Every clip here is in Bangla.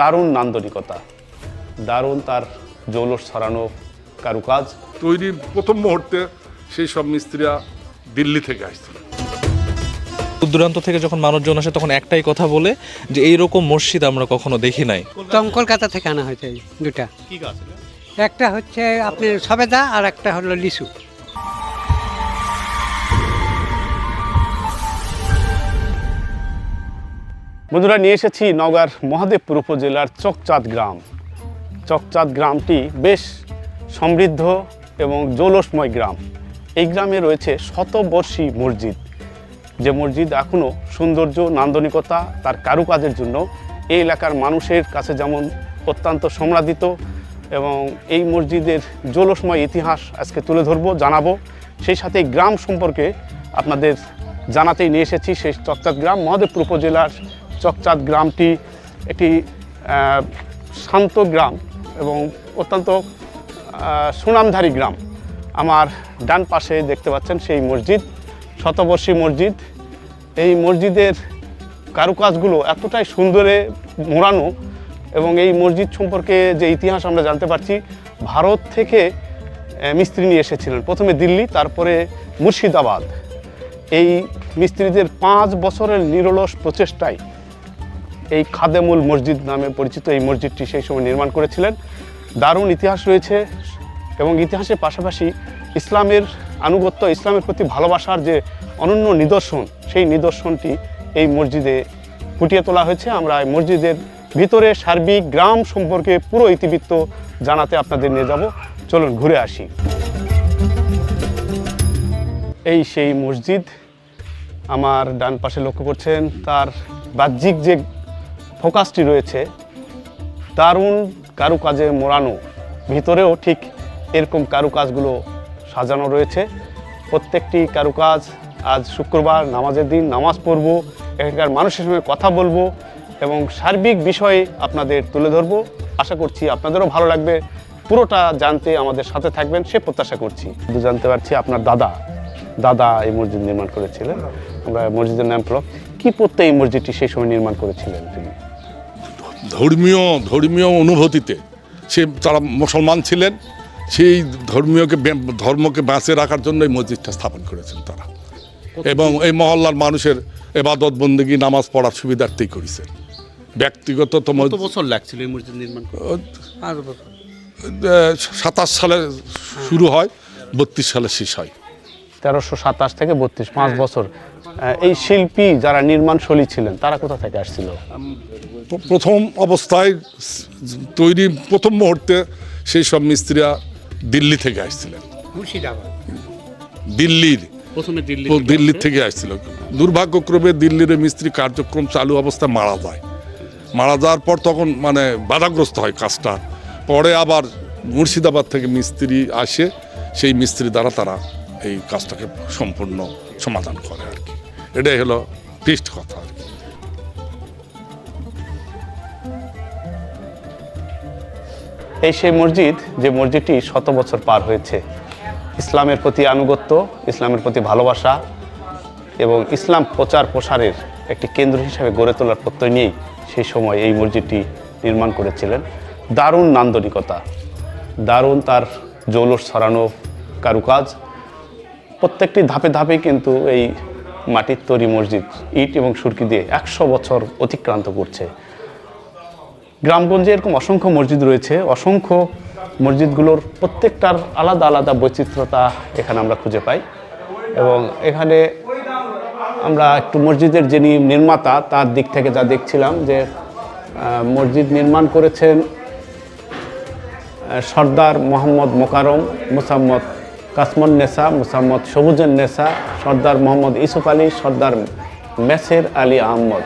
দারুণ নান্দনিকতা দারুণ তার জৌলস ছড়ানো কারুকাজ। তৈরির প্রথম মুহূর্তে সেই সব মিস্ত্রিরা দিল্লি থেকে আসছিল। দূর দূরান্ত থেকে যখন মানুষজন আসে তখন একটাই কথা বলে যে এইরকম মসজিদ আমরা কখনো দেখি নাই। তখন কলকাতা থেকে আনা হয়েছে দুটা। কি গাছ একটা হচ্ছে আপনার সবেদা আর একটা হলো লিচু। বন্ধুরা, নিয়ে এসেছি নওগাঁর মহাদেবপুর উপজেলার চকচাঁদ গ্রাম। চকচাঁদ গ্রামটি বেশ সমৃদ্ধ এবং জৌলসময় গ্রাম। এই গ্রামে রয়েছে শতবর্ষী মসজিদ। যে মসজিদ এখনও সৌন্দর্য, নান্দনিকতা, তার কারুকাজের জন্য এই এলাকার মানুষের কাছে যেমন অত্যন্ত সম্রাদিত এবং এই মসজিদের জৌলসময় ইতিহাস আজকে তুলে ধরবো, জানাব। সেই সাথে গ্রাম সম্পর্কে আপনাদের জানাতেই নিয়ে এসেছি সেই চকচাঁদ গ্রাম, মহাদেবপুর উপজেলার চকচাঁদ গ্রামটি একটি শান্ত গ্রাম এবং অত্যন্ত সুনামধারী গ্রাম। আমার ডান পাশে দেখতে পাচ্ছেন সেই মসজিদ, শতবর্ষী মসজিদ। এই মসজিদের কারুকাজগুলো এতটাই সুন্দরে মোড়ানো এবং এই মসজিদ সম্পর্কে যে ইতিহাস আমরা জানতে পারছি, ভারত থেকে মিস্ত্রি নিয়ে এসেছিলেন। প্রথমে দিল্লি, তারপরে মুর্শিদাবাদ। এই মিস্ত্রিদের পাঁচ বছরের নিরলস প্রচেষ্টায় এই খাদেমুল মসজিদ নামে পরিচিত এই মসজিদটি সেই সময় নির্মাণ করেছিলেন। দারুণ ইতিহাস রয়েছে এবং ইতিহাসের পাশাপাশি ইসলামের আনুগত্য, ইসলামের প্রতি ভালোবাসার যে অনন্য নিদর্শন, সেই নিদর্শনটি এই মসজিদে ফুটিয়ে তোলা হয়েছে। আমরা এই মসজিদের ভিতরে সার্বিক গ্রাম সম্পর্কে পুরো ইতিবৃত্ত জানাতে আপনাদের নিয়ে যাব। চলুন ঘুরে আসি। এই সেই মসজিদ আমার ডান পাশে লক্ষ্য করছেন, তার বাহ্যিক যে ফোকাসটি রয়েছে দারুণ কারুকাজে মোড়ানো। ভিতরেও ঠিক এরকম কারুকাজগুলো সাজানো রয়েছে। প্রত্যেকটি কারুকাজ আজ শুক্রবার নামাজের দিন, নামাজ পড়ব, এখানকার মানুষের সঙ্গে কথা বলব এবং সার্বিক বিষয়ে আপনাদের তুলে ধরবো। আশা করছি আপনাদেরও ভালো লাগবে। পুরোটা জানতে আমাদের সাথে থাকবেন, সে প্রত্যাশা করছি। জানতে পারছি আপনার দাদা দাদা এই মসজিদ নির্মাণ করেছিলেন। আমরা মসজিদের নাম ফলক কী পড়তে এই মসজিদটি সেই সময় নির্মাণ করেছিলেন তিনি? ধর্মীয় ধর্মীয় অনুভূতিতে। সে তারা মুসলমান ছিলেন সেই ধর্মীয়কে ধর্মকে বাঁচিয়ে রাখার জন্য এই মসজিদটা স্থাপন করেছেন তারা। এবং এই মহল্লার মানুষের এবাদত বন্দেগী নামাজ পড়ার সুবিধার্থেই করেছেন। ব্যক্তিগত তো বছর লাগছিল এই মসজিদ নির্মাণ করতে? পাঁচ বছর। সাতাশ সালে শুরু হয় বত্রিশ সালে শেষ হয়। তেরোশো সাতাশ থেকে বত্রিশ পাঁচ বছর। এই শিল্পী যারা নির্মাণ শৈলী ছিলেন তারা কোথা থেকে আসছিল? প্রথম অবস্থায় তৈরি প্রথম মুহূর্তে সেই সব মিস্ত্রিরা দিল্লি থেকে আসছিলেন। মুর্শিদাবাদ। দিল্লির দিল্লি থেকে আসছিল। দুর্ভাগ্যক্রমে দিল্লির মিস্ত্রি কার্যক্রম চালু অবস্থায় মারা যায়। মারা যাওয়ার পর তখন মানে বাধাগ্রস্ত হয় কাজটা। পরে আবার মুর্শিদাবাদ থেকে মিস্ত্রি আসে সেই মিস্ত্রি দ্বারা তারা এই কাজটাকে সম্পূর্ণ সমাধান করে আর কি। এটাই হলো টেস্ট কথা আর কি। এই সেই মসজিদ যে মসজিদটি শত বছর পার হয়েছে। ইসলামের প্রতি আনুগত্য, ইসলামের প্রতি ভালোবাসা এবং ইসলাম প্রচার প্রসারের একটি কেন্দ্র হিসাবে গড়ে তোলার প্রত্যয় নিয়েই সেই সময় এই মসজিদটি নির্মাণ করেছিলেন। দারুণ নান্দনিকতা, দারুণ তার জৌলস ছড়ানো কারুকাজ। প্রত্যেকটি ধাপে ধাপে কিন্তু এই মাটির তৈরি মসজিদ, ইট এবং সুরকি দিয়ে একশো বছর অতিক্রান্ত করছে। গ্রামগঞ্জে এরকম অসংখ্য মসজিদ রয়েছে, অসংখ্য মসজিদগুলোর প্রত্যেকটার আলাদা আলাদা বৈচিত্র্যতা এখানে আমরা খুঁজে পাই। এবং এখানে আমরা একটু মসজিদের যিনি নির্মাতা, তার দিক থেকে যা দেখছিলাম যে মসজিদ নির্মাণ করেছেন সর্দার মোহাম্মদ মোকারম মুসাম্মদ কাসমন নেসা, মুসাম্মদ সবুজের নেসা, সর্দার মোহাম্মদ ইসুফ আলী, সর্দার মেসের আলী আহমদ,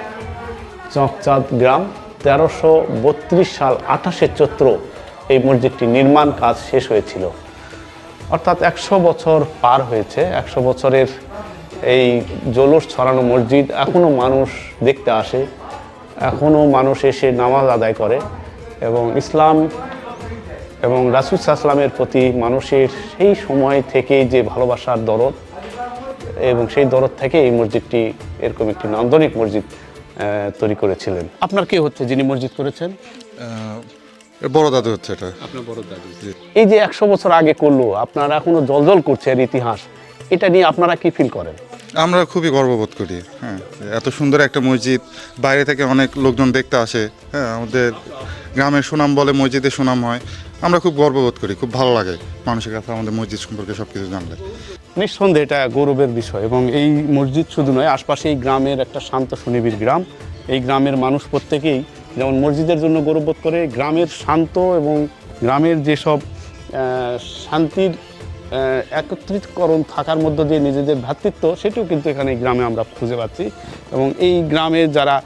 চকচাঁদ গ্রাম। তেরোশো বত্রিশ সাল আঠাশে চৈত্র এই মসজিদটি নির্মাণ কাজ শেষ হয়েছিল। অর্থাৎ একশো বছর পার হয়েছে, একশো বছরের এই জলস ছড়ানো মসজিদ এখনও মানুষ দেখতে আসে এখনও মানুষ এসে নামাজ আদায় করে এবং ইসলাম এবং রাসুল সাহসালামের প্রতি মানুষের সেই সময় থেকে যে ভালোবাসার দরদ এবং সেই দরদ থেকে এই মসজিদটি এরকম একটি নান্দনিক মসজিদ তৈরি করেছিলেন। আপনার কে হচ্ছে যিনি মসজিদ করেছেন? বড় দাদু হচ্ছে এটা। আপনার বড় দাদু। এই যে একশো বছর আগে করল আপনারা এখনও জলজল করছে এর ইতিহাস এটা নিয়ে আপনারা কি ফিল করেন? আমরা খুবই গর্ববোধ করি হ্যাঁ এত সুন্দর একটা মসজিদ, বাইরে থেকে অনেক লোকজন দেখতে আসে হ্যাঁ আমাদের গ্রামের সুনাম বলে মসজিদের সুনাম হয়, আমরা খুব গর্ববোধ করি, খুব ভালো লাগে মানুষের কাছে আমাদের মসজিদ সম্পর্কে সব কিছু জানলে। নিঃসন্দেহে এটা গৌরবের বিষয় এবং এই মসজিদ শুধু নয়, আশপাশে এই গ্রামের একটা শান্ত সুনিবিড় গ্রাম। এই গ্রামের মানুষ প্রত্যেকেই যেমন মসজিদের জন্য গৌরববোধ করে, গ্রামের শান্ত এবং গ্রামের যেসব শান্তির একত্রিতকরণ থাকার মধ্য দিয়ে নিজেদের ভ্রাতৃত্ব সেটিও কিন্তু এখানে এই গ্রামে আমরা খুঁজে পাচ্ছি। এবং এই গ্রামে যারা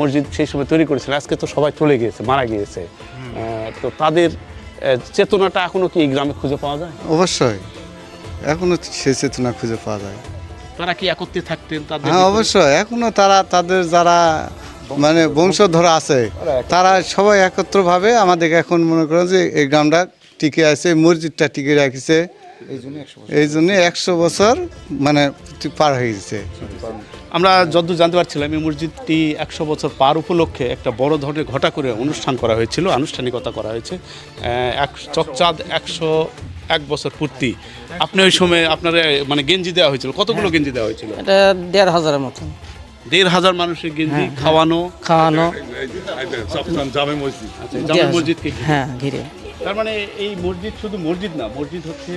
মসজিদ সেই সময় তৈরি করেছিল আজকে তো সবাই চলে গিয়েছে মারা গিয়েছে। তো তাদের চেতনাটা এখনও কি এই গ্রামে খুঁজে পাওয়া যায়? অবশ্যই। এখনও সেই চেতনা খুঁজে পাওয়া যায়। তারা কি একত্রে থাকতেন তাদের হ্যাঁ অবশ্যই। এখনও তারা তাদের যারা মানে বংশধর আছে তারা সবাই একত্রভাবে আমাদেরকে এখন মনে করেন যে এই গ্রামটা টিকে আছে মসজিদটা টিকে রাখিছে। এই জন্য একশো বছর মানে পার হয়ে গেছে। আমরা যদ্দূর জানতে পারছিলাম এই মসজিদটি একশো বছর পার উপলক্ষে একটা বড় ধরনের ঘটা করে অনুষ্ঠান করা হয়েছিল আনুষ্ঠানিকতা করা হয়েছে এক চকচাঁদ একশো এক বছর পূর্তি। আপনি ওই সময় আপনার মানে গেঞ্জি দেওয়া হয়েছিল কতগুলো গেঞ্জি দেওয়া হয়েছিল? এটা দেড় হাজারের মতন দেড় হাজার মানুষের গেঞ্জি খাওয়ানো? খাওয়ানো। জামে মসজিদ। আচ্ছা, জামে মসজিদকে হ্যাঁ ঘিরে। তার মানে এই মসজিদ শুধু মসজিদ না মসজিদ হচ্ছে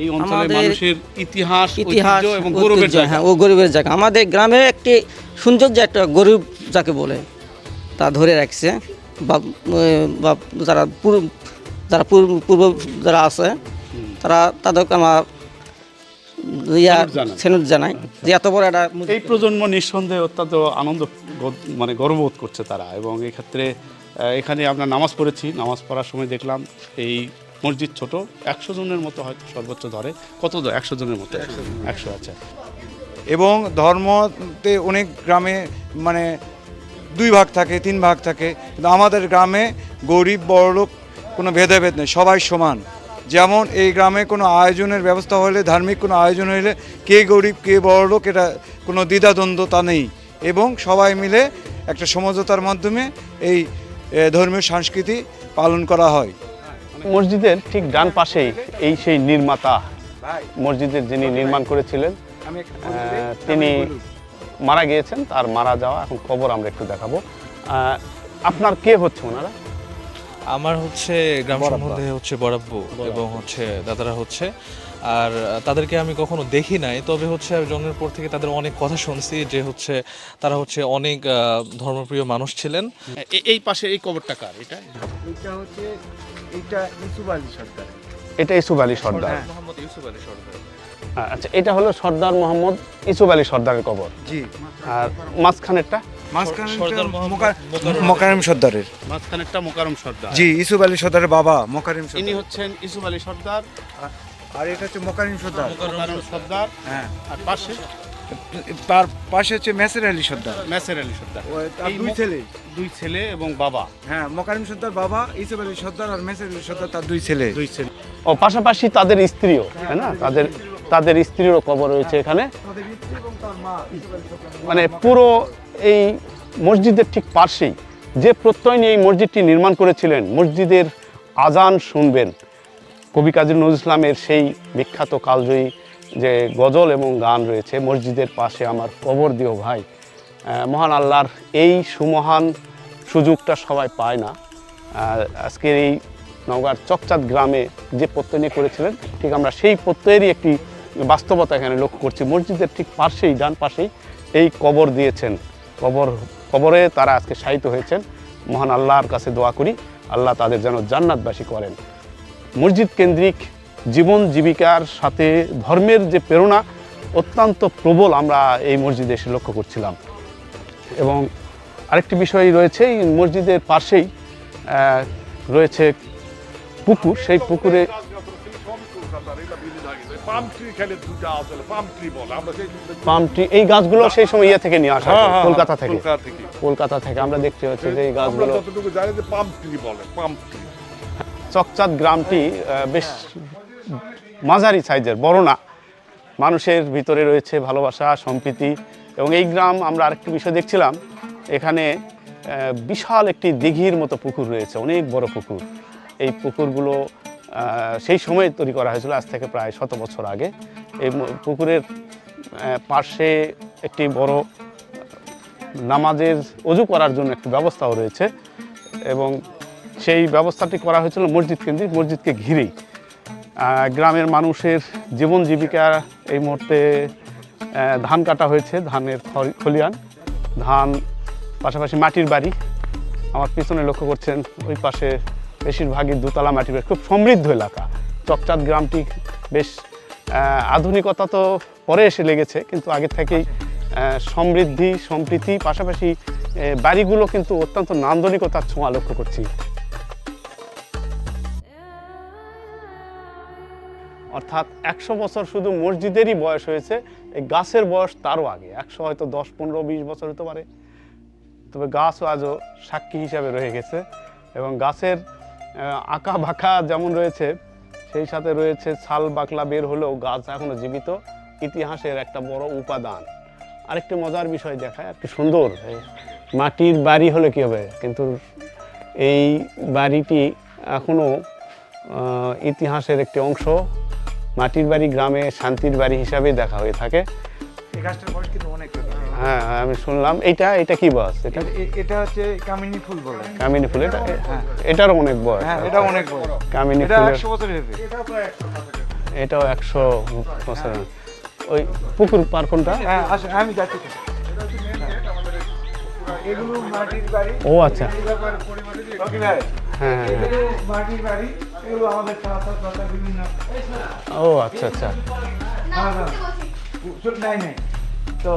এই অঞ্চলের মানুষের ইতিহাস ইতিহাস এবং গৌরবের জায়গা। হ্যাঁ ও গরিবের জায়গা। আমাদের গ্রামে একটি সৌন্দর্য একটা গরিব যাকে বলে তা ধরে রাখছে। বা বা যারা পূর্ব যারা পূর্ব পূর্ব যারা আছে তারা তাদেরকে আমার জানাই যে এত বড় একটা এই প্রজন্ম নিঃসন্দেহে অত্যন্ত আনন্দ মানে গর্ববোধ করছে তারা। এবং এক্ষেত্রে এখানে আমরা নামাজ পড়েছি। নামাজ পড়ার সময় দেখলাম এই মসজিদ ছোট একশো জনের মতো হয়তো সর্বোচ্চ ধরে। কত একশো জনের মতো। একশো আচ্ছা এবং ধর্মতে অনেক গ্রামে মানে দুই ভাগ থাকে তিন ভাগ থাকে। কিন্তু আমাদের গ্রামে গরিব বড়লোক কোনো ভেদাভেদ নেই সবাই সমান। যেমন এই গ্রামে কোনো আয়োজনের ব্যবস্থা হলে ধার্মিক কোনো আয়োজন হলে কে গরিব কে বড়লোক এটা কোনো দ্বিধাদ্বন্দ্বতা নেই। এবং সবাই মিলে একটা সমঝোতার মাধ্যমে এই ধর্মীয় সংস্কৃতি পালন করা হয়। মসজিদের ঠিক ডান পাশেই এই সেই নির্মাতা মসজিদের যিনি নির্মাণ করেছিলেন তিনি মারা গিয়েছেন তার মারা যাওয়া এখন খবর আমরা একটু দেখাবো। আপনার কে হচ্ছে ওনারা? আমার হচ্ছে গ্রাম সম্বন্ধে হচ্ছে বরাব্বু এবং হচ্ছে দাদারা হচ্ছে। আর তাদেরকে আমি কখনো দেখি নাই তবে হচ্ছে আমি জন্মের পর থেকে তাদের অনেক কথা শুনছি যে হচ্ছে তারা হচ্ছে অনেক ধর্মপ্রিয় মানুষ ছিলেন। এই পাশে এই কবরটা কার? এটা? এটা হচ্ছে এটা ইসুফ আলী সরকার এটা ইসুফ আলী সর্দার। মোহাম্মদ ইউসুফ আলী সরকার আচ্ছা এটা হলো সর্দার মোহাম্মদ ইসুফ আলী সর্দারের কবর। জি। আর মাঝখানেরটা? সর্দার মকারিম সর্দারের। মাঝখানেরটা মোকারম সর্দার। জি ইসুফ আলী সর্দারের বাবা মকারিম ইনি হচ্ছেন ইসুফ আলী সর্দার। আর এটা হচ্ছে মকারিম সর্দার। মোকারম সর্দার। হ্যাঁ। আর পাশে? তার পাশে হচ্ছে মেসের আলী সর্দার। মেসের আলী সর্দার। দুই ছেলে। দুই ছেলে এবং বাবা। হ্যাঁ মকারিম সর্দার বাবা ইসুফ আলী সর্দার আর মেসের আলী সর্দার তার দুই ছেলে। দুই ছেলে। ও পাশাপাশি তাদের স্ত্রীও তাই না? তাদের তাদের স্ত্রীরও কবর রয়েছে এখানে। মানে পুরো এই মসজিদের ঠিক পাশেই যে প্রত্যয় নিয়ে এই মসজিদটি নির্মাণ করেছিলেন, মসজিদের আজান শুনবেন। কবি কাজী নজরুল ইসলামের সেই বিখ্যাত কালজয়ী যে গজল এবং গান রয়েছে, মসজিদের পাশে আমার কবর দিও ভাই। মহান আল্লাহর এই সুমহান সুযোগটা সবাই পায় না। আজকের এই নওগাঁর চকচাঁদ গ্রামে যে প্রত্যয় নিয়ে করেছিলেন, ঠিক আমরা সেই প্রত্যয়েরই একটি বাস্তবতা এখানে লক্ষ্য করছি। মসজিদের ঠিক পাশেই, ডান পাশেই এই কবর দিয়েছেন। কবর, কবরে তারা আজকে শায়িত হয়েছেন। মহান আল্লাহর কাছে দোয়া করি, আল্লাহ তাদের যেন জান্নাতবাসী করেন। মসজিদ কেন্দ্রিক জীবন জীবিকার সাথে ধর্মের যে প্রেরণা, অত্যন্ত প্রবল আমরা এই মসজিদে এসে লক্ষ্য করছিলাম। এবং আরেকটি বিষয় রয়েছে, এই মসজিদের পাশেই রয়েছে পুকুর। সেই পুকুরে পাম ট্রি খেলে দুটা আসলে পাম ট্রি বলে আমরা সেই পাম ট্রি এই গাছগুলো সেই সময় ইয়ে থেকে নিয়ে আসা হ্যাঁ, হয়, হ্যাঁ, কলকাতা থেকে। কলকাতা থেকে। কলকাতা থেকে আমরা দেখতে পাচ্ছি যে এই আমরা গাছগুলো যতটুকু জানি যে পাম ট্রি বলে পাম ট্রি। চকচাঁদ গ্রামটি বেশ মাঝারি সাইজের বড় না। মানুষের ভিতরে রয়েছে ভালোবাসা সম্প্রীতি এবং এই গ্রাম আমরা আরেকটি বিষয় দেখছিলাম। এখানে বিশাল একটি দিঘির মতো পুকুর রয়েছে অনেক বড় পুকুর। এই পুকুরগুলো সেই সময় তৈরি করা হয়েছিল, আজ থেকে প্রায় শত বছর আগে। এই পুকুরের পাশে একটি বড় নামাজের অজু করার জন্য একটি ব্যবস্থাও রয়েছে এবং সেই ব্যবস্থাটি করা হয়েছিল মসজিদ কেন্দ্রিক, মসজিদকে ঘিরেই। গ্রামের মানুষের জীবন জীবিকা এই মুহূর্তে ধান কাটা হয়েছে, ধানের খলিয়ান। ধান, পাশাপাশি মাটির বাড়ি। আমার পিছনে লক্ষ্য করছেন, ওই পাশে বেশিরভাগই দোতলা বাড়ি খুব সমৃদ্ধ এলাকা। চকচাঁদ গ্রামটি বেশ আধুনিকতা তো পরে এসে লেগেছে, কিন্তু আগে থেকেই সমৃদ্ধি, সম্প্রীতি, পাশাপাশি বাড়িগুলো কিন্তু অত্যন্ত নান্দনিকতার ছোঁয়া লক্ষ্য করছি। অর্থাৎ একশো বছর শুধু মসজিদেরই বয়স হয়েছে, এই গাছের বয়স তারও আগে। একশো হয়তো দশ, পনেরো, বিশ বছর হতে পারে। তবে গাছও আজও সাক্ষী হিসাবে রয়ে গেছে এবং গাছের আঁকা বাঁকা যেমন রয়েছে, সেই সাথে রয়েছে ছাল বাকলা বের হলেও গাছ এখনও জীবিত। ইতিহাসের একটা বড় উপাদান। আরেকটি মজার বিষয় দেখায়, আর কি সুন্দর। মাটির বাড়ি হলে কি হবে? কিন্তু এই বাড়িটি এখনও ইতিহাসের একটি অংশ। মাটির বাড়ি গ্রামে শান্তির বাড়ি হিসাবেই দেখা হয়ে থাকে। এই গাছটার বয়স কিন্তু অনেক হ্যাঁ আমি শুনলাম। এটা এটা কি বয়স? এটা? এটা হচ্ছে কামিনী ফুল বলে। কামিনী ফুল এটা এটারও অনেক বয়স। হ্যাঁ এটা অনেক বড় কামিনী এটা ফুলের একশো বছর হবে এটাও একশো বছর ওই পুকুর পার কোনটা? হ্যাঁ আসেন আমি যাচ্ছি। এগুলো মাটির বাড়ি। ও আচ্ছা। হ্যাঁ হ্যাঁ, হ্যাঁ। ও আচ্ছা আচ্ছা। হ্যাঁ, হ্যাঁ। তো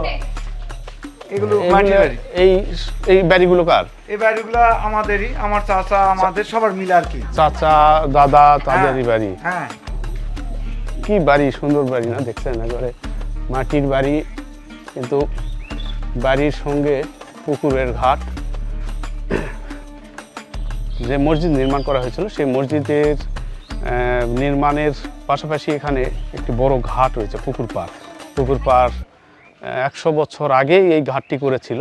এগুলো মাটির বাড়ি। এই এই বাড়িগুলো কার? এই বাড়িগুলো আমাদেরই আমার চাচা আমাদের সবার মিলে আর কি। চাচা দাদা তাদেরই হ্যাঁ। বাড়ি? হ্যাঁ। কি বাড়ি সুন্দর বাড়ি না দেখছেন একবারে? মাটির বাড়ি কিন্তু বাড়ির সঙ্গে পুকুরের ঘাট। যে মসজিদ নির্মাণ করা হয়েছিল সেই মসজিদের নির্মাণের পাশাপাশি এখানে একটি বড় ঘাট রয়েছে পুকুর পাড়। পুকুর পাড় একশো বছর আগেই এই ঘাটটি করেছিল।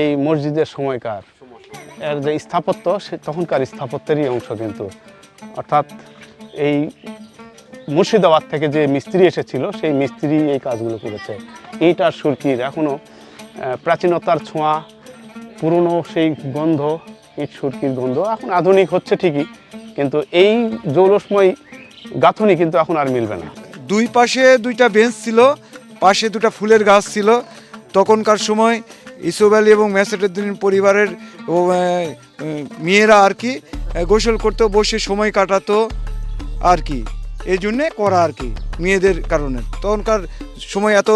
এই মসজিদের সময়কার। এর যে স্থাপত্য, সে তখনকার স্থাপত্যেরই অংশ কিন্তু। অর্থাৎ এই মুর্শিদাবাদ থেকে যে মিস্ত্রি এসেছিল, সেই মিস্ত্রি এই কাজগুলো করেছে। ইট আর সুরকির এখনও প্রাচীনতার ছোঁয়া, পুরনো সেই গন্ধ ইট সুরকির গন্ধ এখন আধুনিক হচ্ছে ঠিকই, কিন্তু এই জৌলসময় গাঁথনি কিন্তু এখন আর মিলবে না। দুই পাশে দুইটা বেঞ্চ ছিল পাশে দুটো ফুলের গাছ ছিল। তখনকার সময় ইসুফ আলী এবং মেসেটুদ্দিন পরিবারের মেয়েরা আর কি গোসল করতো বসে সময় কাটাতো আর কি। এই জন্যে করা আর কি মেয়েদের কারণে। তখনকার সময় এত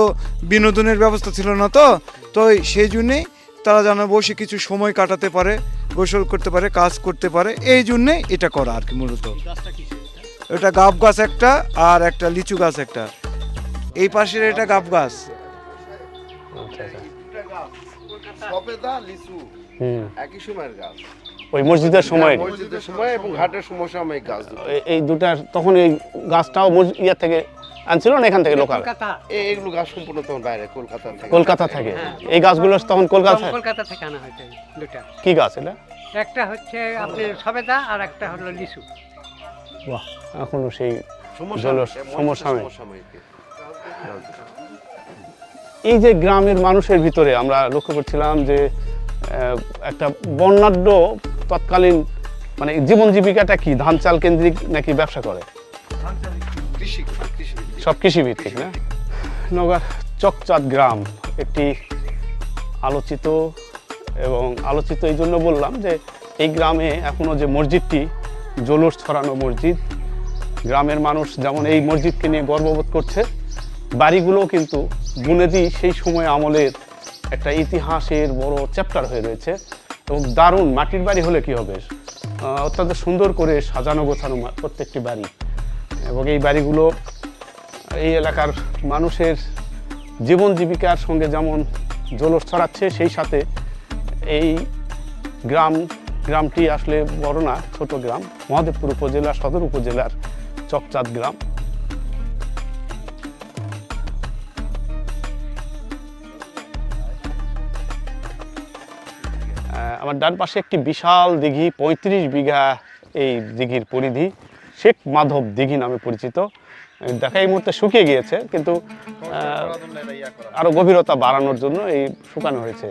বিনোদনের ব্যবস্থা ছিল না তো তো সেই জন্যেই তারা যেন বসে কিছু সময় কাটাতে পারে গোসল করতে পারে কাজ করতে পারে এই জন্যে এটা করা আর কি মূলত। এটা গাব গাছ একটা আর একটা লিচু গাছ একটা। এই পাশের এটা গাব গাছ। আচ্ছা আচ্ছা। একই সময়ের গাছ। ওই মসজিদের সময়। মসজিদের সময় এবং ঘাটের সমসাময়িক গাছ দুটো। এই দুটার তখন এই গাছটাও মসজি- ইয়া থেকে আনছিল না এখান থেকে লোকাল? কলকাতা। এ- এগুলো গাছ সম্পূর্ণ তখন বাইরে কলকাতা থেকে। কলকাতা থেকে? এই গাছগুলো তখন কলকাতা কলকাতা থেকে আনা হয়েছে দুটা। কি গাছ এটা? একটা হচ্ছে আপনার সবেদা আর একটা হলো লিচু। বাহ এখনও সেই সমসাময়িক। সমসাময়িক। এই যে গ্রামের মানুষের ভিতরে আমরা লক্ষ্য করছিলাম যে একটা বর্ণাঢ্য তৎকালীন মানে জীবন জীবিকাটা কি ধান চাল কেন্দ্রিক নাকি ব্যবসা করে। সব কৃষিভিত্তিক না নগর চকচাঁদ গ্রাম, একটি আলোচিত এবং আলোচিত এই জন্য বললাম যে, এই গ্রামে এখনও যে মসজিদটি, জলুস ছড়ানো মসজিদ, গ্রামের মানুষ যেমন এই মসজিদকে নিয়ে গর্ববোধ করছে বাড়িগুলোও কিন্তু বুনেদি সেই সময় আমলের একটা ইতিহাসের বড় চ্যাপ্টার হয়ে রয়েছে এবং দারুণ মাটির বাড়ি হলে কি হবে? অত্যন্ত সুন্দর করে সাজানো গোছানো প্রত্যেকটি বাড়ি। এবং এই বাড়িগুলো এই এলাকার মানুষের জীবন জীবিকার সঙ্গে যেমন জলস ছড়াচ্ছে, সেই সাথে এই গ্রাম, গ্রামটি আসলে বড় না, ছোট গ্রাম, মহাদেবপুর উপজেলা, সদর উপজেলার চকচাঁদ গ্রাম। আমার ডান পাশে একটি বিশাল দিঘি, পঁয়ত্রিশ বিঘা এই দিঘির পরিধি, শেখ মাধব দিঘি নামে পরিচিত। দেখা এই মুহূর্তে শুকিয়ে গিয়েছে, কিন্তু আরও গভীরতা বাড়ানোর জন্য এই শুকানো হয়েছে।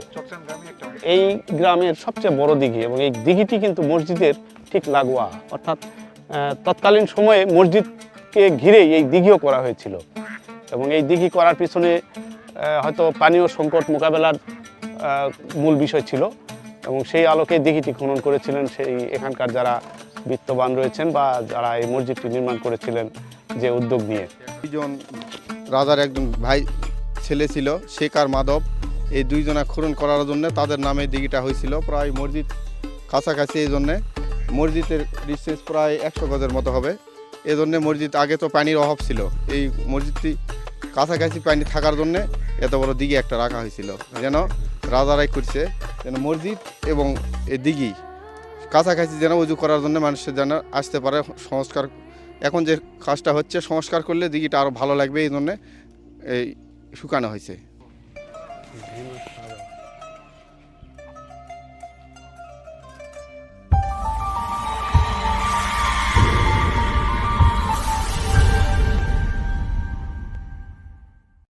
এই গ্রামের সবচেয়ে বড় দিঘি এবং এই দিঘিটি কিন্তু মসজিদের ঠিক লাগোয়া, অর্থাৎ তৎকালীন সময়ে মসজিদকে ঘিরেই এই দিঘিও করা হয়েছিল। এবং এই দিঘি করার পিছনে হয়তো পানীয় সংকট মোকাবেলার মূল বিষয় ছিল। এবং সেই আলোকে দিঘিটি খনন করেছিলেন সেই এখানকার যারা বিত্তবান রয়েছেন বা যারা এই মসজিদটি নির্মাণ করেছিলেন যে উদ্যোগ নিয়ে। দুইজন রাজার একজন ভাই ছেলে ছিল শেখ আর মাধব। এই দুইজনা খনন করার জন্য তাদের নামে দিঘিটা হয়েছিল, প্রায় মসজিদ কাছাকাছি এই জন্যে। মসজিদের ডিস্টেন্স প্রায় একশো গজের মতো হবে। এই জন্যে মসজিদ আগে তো পানির অভাব ছিল। এই মসজিদটি কাছাকাছি পানি থাকার জন্যে এত বড় দিঘি একটা রাখা হয়েছিল। যেন রাজারাই করছে। যেন মসজিদ এবং এ দিঘি কাছাকাছি যেন উজু করার জন্য মানুষের যেন আসতে পারে সংস্কার। এখন যে কাজটা হচ্ছে সংস্কার করলে দিঘিটা আরও ভালো লাগবে, এই জন্যে এই শুকানো হয়েছে।